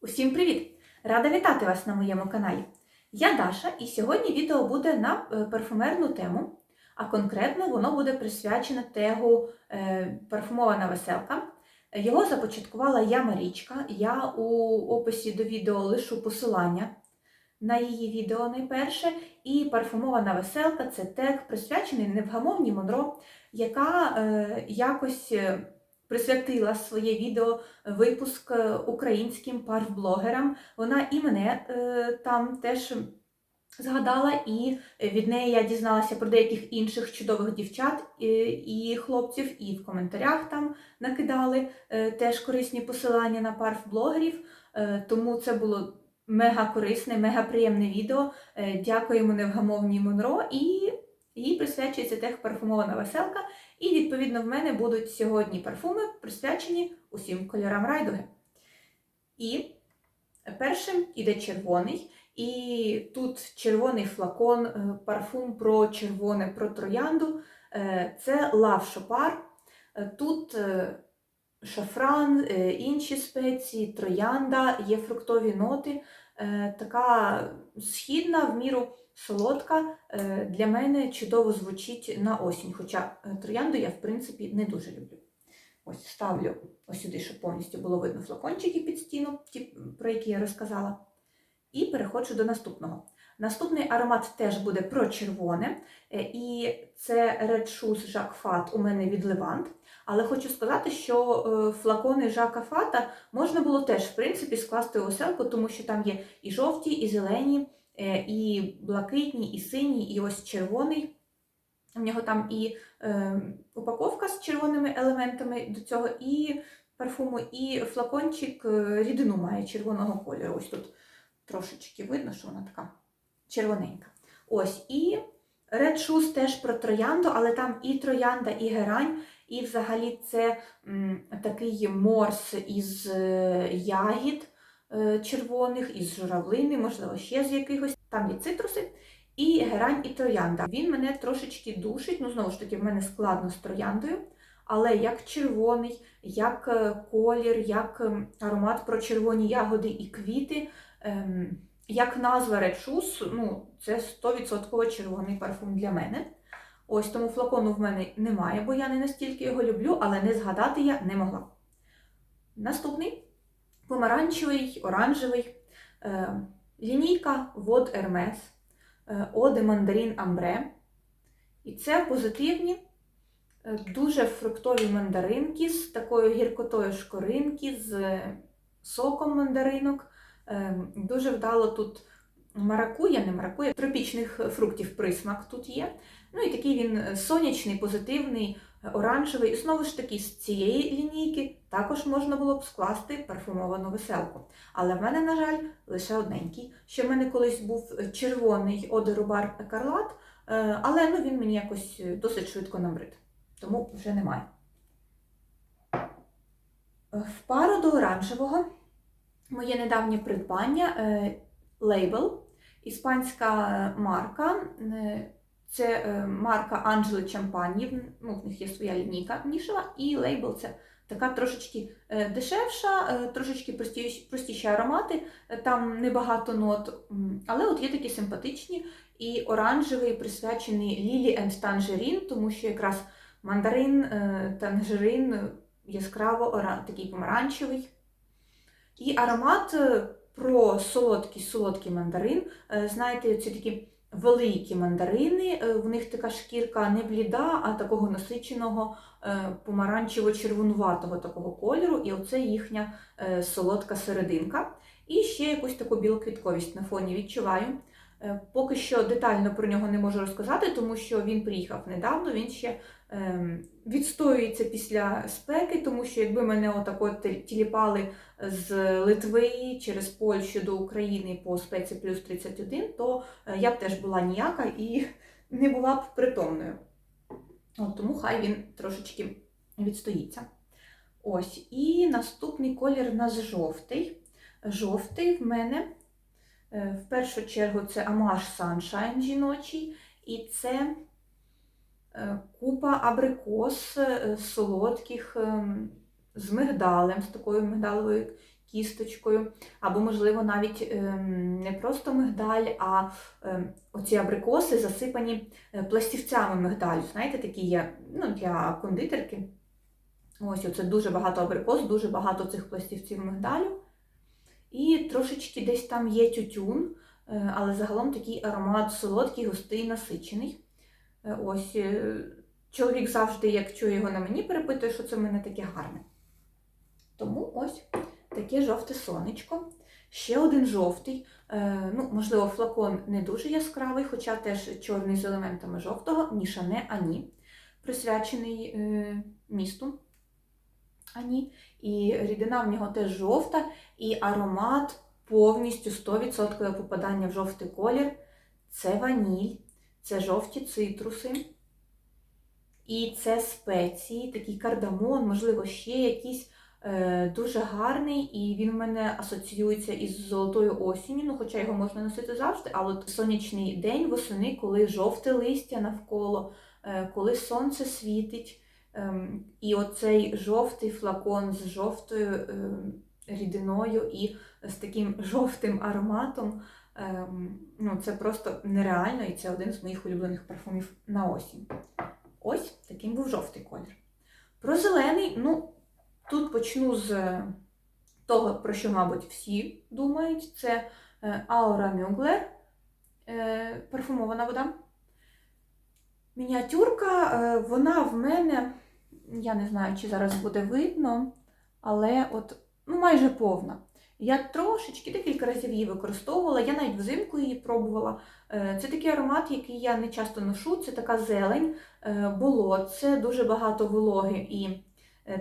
Усім привіт! Рада вітати вас на моєму каналі. Я Даша, і сьогодні відео буде на е, парфумерну тему, а конкретно воно буде присвячене тегу е, парфумована веселка. Його започаткувала я Марічка. Я у описі до відео лишу посилання на її відео найперше. І парфумована веселка це тег, присвячений невгамовній Монро, яка е, якось присвятила своє відео випуск е, українським парфблогерам. Вона і мене е, там теж згадала, і від неї я дізналася про деяких інших чудових дівчат е, і хлопців, і в коментарях там накидали е, теж корисні посилання на парфблогерів. Е, Тому це було мега корисне, мега приємне відео. Е, Дякуємо невгамовній Монро і їй присвячується тех парфумована веселка. І, відповідно, в мене будуть сьогодні парфуми, присвячені усім кольорам райдуги. І першим іде червоний. І тут червоний флакон, е, парфум про червоне, про троянду. Е, Це Love Chopard. Е, Тут шафран, інші спеції, троянда, є фруктові ноти. Е, Така східна, в міру солодка. Е, Для мене чудово звучить на осінь, хоча е, троянду я, в принципі, не дуже люблю. Ось ставлю ось сюди, щоб повністю було видно флакончики під стіну, ті, про які я розказала. І переходжу до наступного. Наступний аромат теж буде про червоне, і це Red Shoes Jacques Fat у мене від Levant. Але хочу сказати, що е, флакони Жака Фата можна було теж, в принципі, скласти у оселку, тому що там є і жовті, і зелені, е, і блакитні, і сині, і ось червоний. У нього там і е, упаковка з червоними елементами до цього, і парфуму, і флакончик е, рідину має червоного кольору. Ось тут трошечки видно, що вона така червоненька. Ось, і Red теж про троянду, але там і троянда, і герань, і взагалі це м, такий морс із е, ягід е, червоних, із журавлини, можливо, ще з якихось. Там є цитруси. І герань, і троянда. Він мене трошечки душить, ну знову ж таки, в мене складно з трояндою, але як червоний, як е, колір, як ем, аромат про червоні ягоди і квіти, ем, як назва Shoes, ну, це 100% червоний парфум для мене. Ось тому флакону в мене немає, бо я не настільки його люблю, але не згадати я не могла. Наступний помаранчевий, оранжевий, е, лінійка Вод Hermes. Оде Мандарин Амбре. І це позитивні, е, дуже фруктові мандаринки з такою гіркотою шкоринки, з соком мандаринок. Е, Дуже вдало тут маракуя, не маракуя, тропічних фруктів присмак тут є. Ну і такий він сонячний, позитивний, оранжевий. І знову ж таки, з цієї лінійки також можна було б скласти парфумовану веселку. Але в мене, на жаль, лише одненький. Ще в мене колись був червоний одерубар Екарлат, е, але ну, він мені якось досить швидко набрид, тому вже немає. В пару до оранжевого моє недавнє придбання е, лейбл, іспанська марка. е, Це е, марка Анджели Чампані, ну, в них є своя лінійка нішева, і лейбл це така трошечки дешевша, трошечки простіші, простіші аромати, там небагато нот, але от є такі симпатичні. І оранжевий присвячений Лілі енд Танжерін, тому що якраз мандарин, танжерин яскраво такий помаранчевий. І аромат е, про солодкий солодкий мандарин. Е, Знаєте, це такі великі мандарини, е, в них така шкірка не бліда, а такого насиченого помаранчево-червонуватого такого кольору, і оце їхня солодка серединка. І ще якусь таку білоквітковість на фоні відчуваю. Е, Поки що детально про нього не можу розказати, тому що він приїхав недавно, він ще ем, відстоюється після спеки, тому що якби мене отако тіліпали з Литви через Польщу до України по спеці плюс 31, то е, я б теж була ніяка і не була б притомною. От, тому хай він трошечки відстоїться. Ось, і наступний колір у нас жовтий. Жовтий в мене в першу чергу це Amage Sunshine жіночий, і це е, купа абрикос е, солодких з мигдалем, з такою мигдаловою кісточкою, або, можливо, навіть не просто мигдаль, а оці абрикоси засипані е, пластівцями мигдалю. Знаєте, такі є ну, для кондитерки. Ось оце дуже багато абрикос, дуже багато цих пластівців мигдалю. І трошечки десь там є тютюн, е, але загалом такий аромат солодкий, густий, насичений. Е, Ось е, чоловік завжди, як чує його на мені, перепитує, що це в мене таке гарне. Тому ось таке жовте сонечко. Ще один жовтий. Ну, можливо, флакон не дуже яскравий, хоча теж чорний з елементами жовтого, ні Шане, ані, присвячений місту Ані. І рідина в нього теж жовта, і аромат повністю 100% попадання в жовтий колір. Це ваніль, це жовті цитруси. І це спеції, такий кардамон, можливо, ще якийсь е, дуже гарний, і він в мене асоціюється із золотою осінню, ну, хоча його можна носити завжди, але сонячний день восени, коли жовте листя навколо, е, коли сонце світить. Ем, і оцей жовтий флакон з жовтою ем, рідиною і з таким жовтим ароматом. ем, Ну, це просто нереально, і це один з моїх улюблених парфумів на осінь. Ось таким був жовтий колір. Про зелений, ну, тут почну з того, про що, мабуть, всі думають. Це е, Aura Mugler, е, парфумована вода. Мініатюрка, е, вона в мене, я не знаю, чи зараз буде видно, але от, ну, майже повна. Я трошечки декілька разів її використовувала, я навіть взимку її пробувала. Е, Це такий аромат, який я не часто ношу, це така зелень, е, болот, це дуже багато вологи і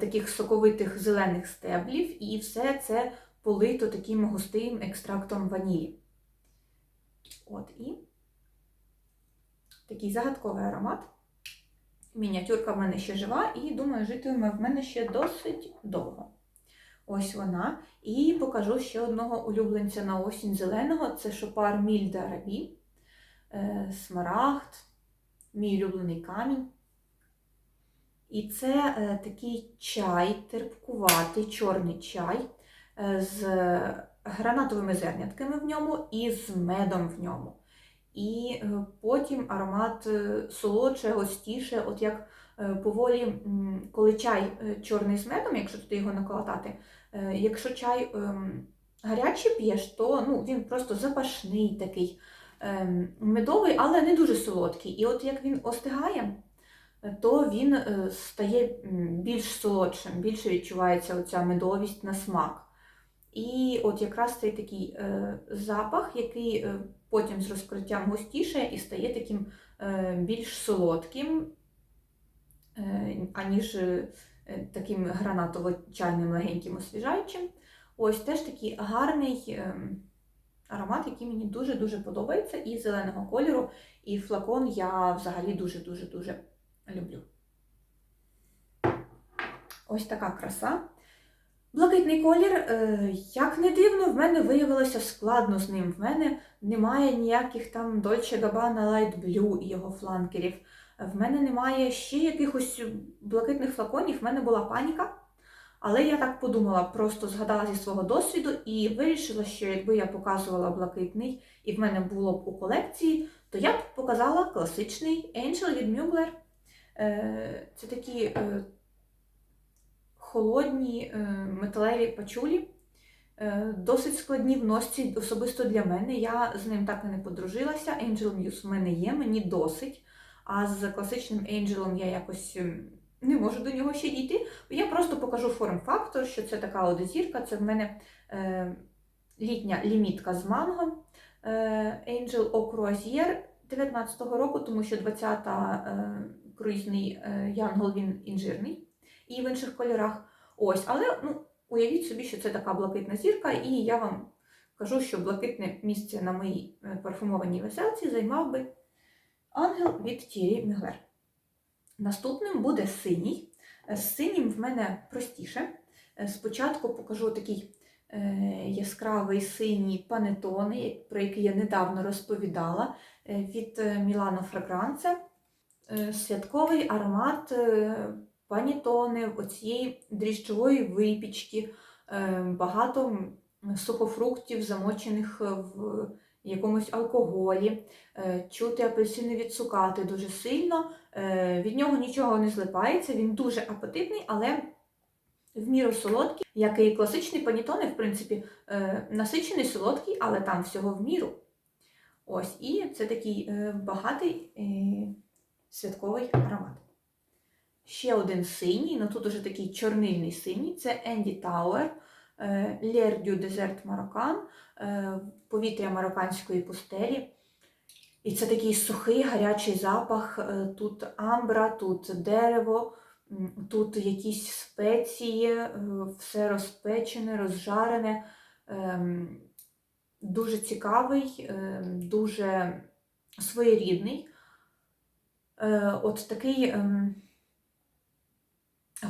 таких соковитих зелених стеблів, і все це полито таким густим екстрактом ванілі. От і такий загадковий аромат. Мініатюрка в мене ще жива, і думаю, житиме в мене ще досить довго. Ось вона. І покажу ще одного улюбленця на осінь зеленого це шопар Міль Дарабі, смарагд, мій улюблений камінь. І це е, такий чай, терпкуватий, чорний чай е, з гранатовими зернятками в ньому і з медом в ньому. І е, потім аромат е, солодше, густіше, от як е, поволі, коли чай чорний з медом, якщо туди його наколотати, якщо чай ем, гарячий п'єш, то ну, він просто запашний такий ем, медовий, але не дуже солодкий. І от як він остигає, то він стає більш солодшим, більше відчувається оця медовість на смак. І от якраз цей такий е, запах, який е, потім з розкриттям густіше і стає таким е, більш солодким, е, аніж е, таким гранатово-чайним легеньким освіжаючим. Ось теж такий гарний е, аромат, який мені дуже-дуже подобається, і зеленого кольору, і флакон я взагалі дуже-дуже-дуже люблю. Ось така краса. Блакитний колір, е, як не дивно, в мене виявилося складно з ним. В мене немає ніяких там Dolce Gabbana Light Blue і його фланкерів. В мене немає ще якихось блакитних флаконів, в мене була паніка. Але я так подумала, просто згадала зі свого досвіду і вирішила, що якби я показувала блакитний і в мене було б у колекції, то я б показала класичний Angel від Mugler. Е, Це такі е, холодні е, металеві пачулі, е, досить складні в носці, особисто для мене. Я з ним так і не подружилася. Angel Muse в мене є, мені досить. А з класичним Angel я якось ем, не можу до нього ще дійти. Я просто покажу форм-фактор, що це така от зірка. Це в мене е, літня лімітка з манго. Angel Eau Croisière 19-го року, тому що 20-та е, круїзний Янгол він інжирний і в інших кольорах. Ось, але ну, уявіть собі, що це така блакитна зірка, і я вам кажу, що блакитне місце на моїй е, парфумованій веселці займав би ангел від Thierry Mugler. Наступним буде синій. Е, З синім в мене простіше. Е, Спочатку покажу такий яскравий синій панетони, про який я недавно розповідала, від е, Milano Fragrance. Е, Святковий аромат панітони, оцієї дріжджової випічки, е, багато сухофруктів, замочених в якомусь алкоголі, е, чути апельсини відсукати дуже сильно. Е, Від нього нічого не злипається, він дуже апетитний, але в міру солодкий, як і класичний панітони, в принципі, е, насичений солодкий, але там всього в міру. Ось, і це такий е, багатий е, святковий аромат. Ще один синій, ну тут уже такий чорнильний синій, це Енді du Desert Marocan, е, повітря марокканської пустелі. І це такий сухий гарячий запах. е, Тут амбра, тут дерево, тут якісь спеції, е, все розпечене, розжарене. Ем, Дуже цікавий, ем, дуже своєрідний. Е, От такий ем,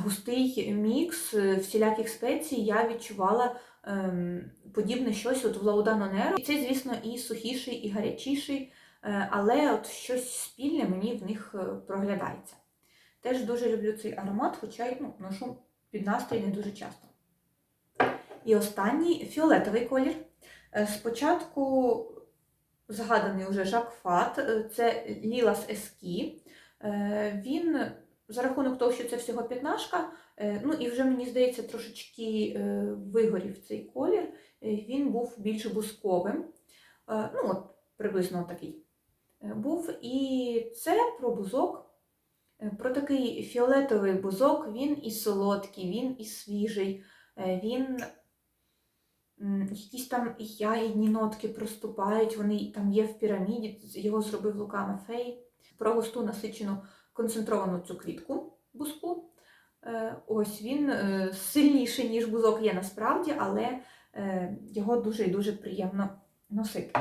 густий мікс е, всіляких спецій я відчувала ем, подібне щось от в Лаудано Неро. І це, звісно, і сухіший, і гарячіший, е, але от щось спільне мені в них е, проглядається. Теж дуже люблю цей аромат, хоча й ну, ношу під настрій не дуже часто. І останній фіолетовий колір. Е, Спочатку згаданий уже Жак Фат, е, це Лілас Ески. Е, Він за рахунок того, що це всього п'ятнашка, е, ну і вже мені здається, трошечки е, вигорів цей колір, е, він був більш бусковим. Ну, от приблизно такий був. І це про бузок, про такий фіолетовий бузок, він і солодкий, він і свіжий, він якісь там ягідні нотки проступають, вони там є в піраміді, його зробив Лука Мафей. Про густу насичену концентровану цю квітку бузку. Е, Ось він е, сильніший, ніж бузок є насправді, але е, його дуже і дуже приємно носити.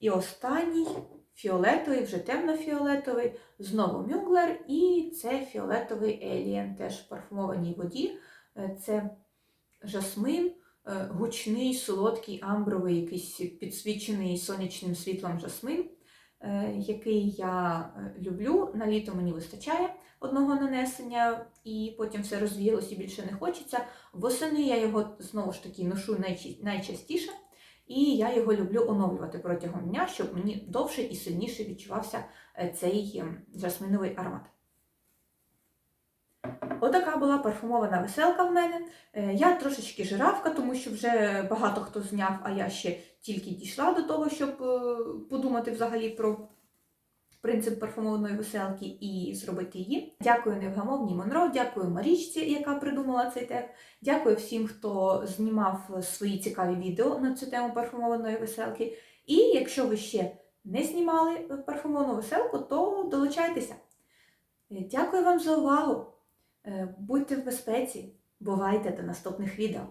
І останній фіолетовий, вже темно-фіолетовий, знову мюглер, і це фіолетовий елієн, теж в парфумованій воді. Це жасмин, гучний, солодкий, амбровий, якийсь підсвічений сонячним світлом жасмин, який я е, люблю. На літо мені вистачає одного нанесення, і потім все розвіялось і більше не хочеться. Восени я його знову ж таки ношу найчастіше. І я його люблю оновлювати протягом дня, щоб мені довше і сильніше відчувався е, цей ем, жасминовий аромат. Отака була парфумована веселка в мене. Е, Я трошечки жиравка, тому що вже багато хто зняв, а я ще тільки дійшла до того, щоб е, подумати взагалі про принцип парфумованої веселки і зробити її. Дякую невгамовній Монро, дякую Марічці, яка придумала цей тег. Дякую всім, хто знімав свої цікаві відео на цю тему парфумованої веселки. І якщо ви ще не знімали парфумовану веселку, то долучайтеся. Е, Дякую вам за увагу! Е, Будьте в безпеці, бувайте до наступних відео!